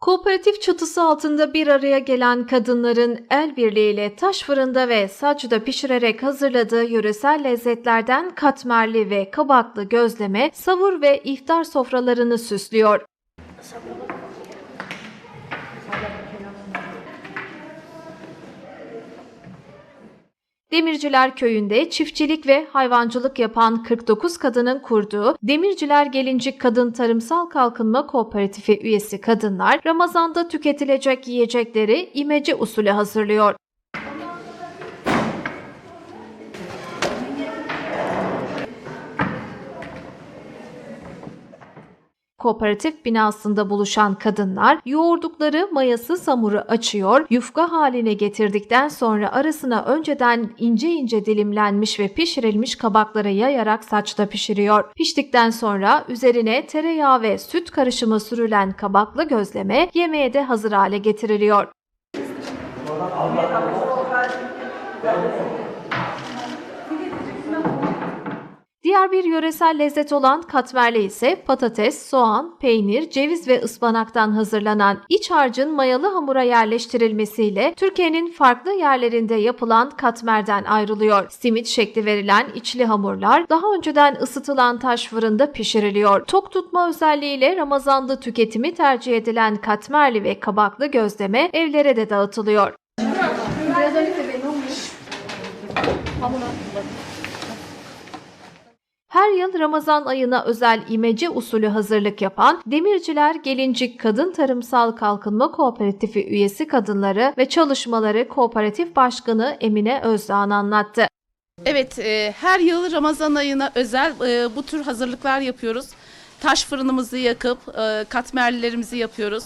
Kooperatif çatısı altında bir araya gelen kadınların el birliğiyle taş fırında ve saçta pişirerek hazırladığı yöresel lezzetlerden katmerli ve kabaklı gözleme, savur ve iftar sofralarını süslüyor. Demirciler Köyü'nde çiftçilik ve hayvancılık yapan 49 kadının kurduğu Demirciler Gelincik Kadın Tarımsal Kalkınma Kooperatifi üyesi kadınlar Ramazan'da tüketilecek yiyecekleri imece usulü hazırlıyor. Kooperatif binasında buluşan kadınlar yoğurdukları mayası hamuru açıyor, yufka haline getirdikten sonra arasına önceden ince ince dilimlenmiş ve pişirilmiş kabaklara yayarak saçta pişiriyor. Piştikten sonra üzerine tereyağı ve süt karışımı sürülen kabaklı gözleme yemeğe de hazır hale getiriliyor. Diğer bir yöresel lezzet olan katmerli ise patates, soğan, peynir, ceviz ve ıspanaktan hazırlanan iç harcın mayalı hamura yerleştirilmesiyle Türkiye'nin farklı yerlerinde yapılan katmerden ayrılıyor. Simit şekli verilen içli hamurlar daha önceden ısıtılan taş fırında pişiriliyor. Tok tutma özelliğiyle Ramazan'da tüketimi tercih edilen katmerli ve kabaklı gözleme evlere de dağıtılıyor. Her yıl Ramazan ayına özel imece usulü hazırlık yapan Demirciler Gelincik Kadın Tarımsal Kalkınma Kooperatifi üyesi kadınları ve çalışmaları Kooperatif Başkanı Emine Özdağ'ın anlattı. Evet, e, her yıl Ramazan ayına özel e, bu tür hazırlıklar yapıyoruz. Taş fırınımızı yakıp e, katmerlilerimizi yapıyoruz.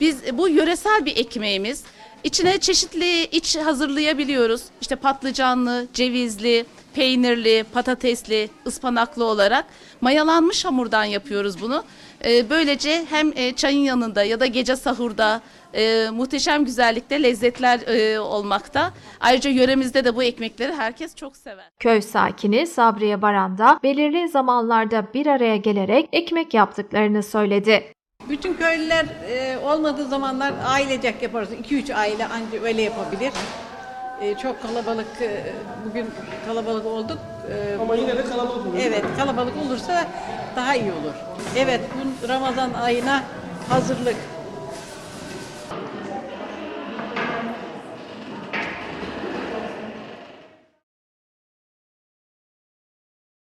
Biz e, bu yöresel bir ekmeğimiz. İçine çeşitli iç hazırlayabiliyoruz. İşte patlıcanlı, cevizli, peynirli, patatesli, ıspanaklı olarak mayalanmış hamurdan yapıyoruz bunu. E, böylece hem e, çayın yanında ya da gece sahurda e, muhteşem güzellikte lezzetler e, olmakta. Ayrıca yöremizde de bu ekmekleri herkes çok sever. Köy sakini Sabriye Baran da belirli zamanlarda bir araya gelerek ekmek yaptıklarını söyledi. Bütün köylüler e, olmadığı zamanlar ailecek yaparız. 2-3 aile anca öyle yapabilir. Ee, çok kalabalık e, bugün kalabalık olduk. Ee, Ama yine de kalabalık olur. Evet kalabalık olursa daha iyi olur. Evet bu Ramazan ayına hazırlık.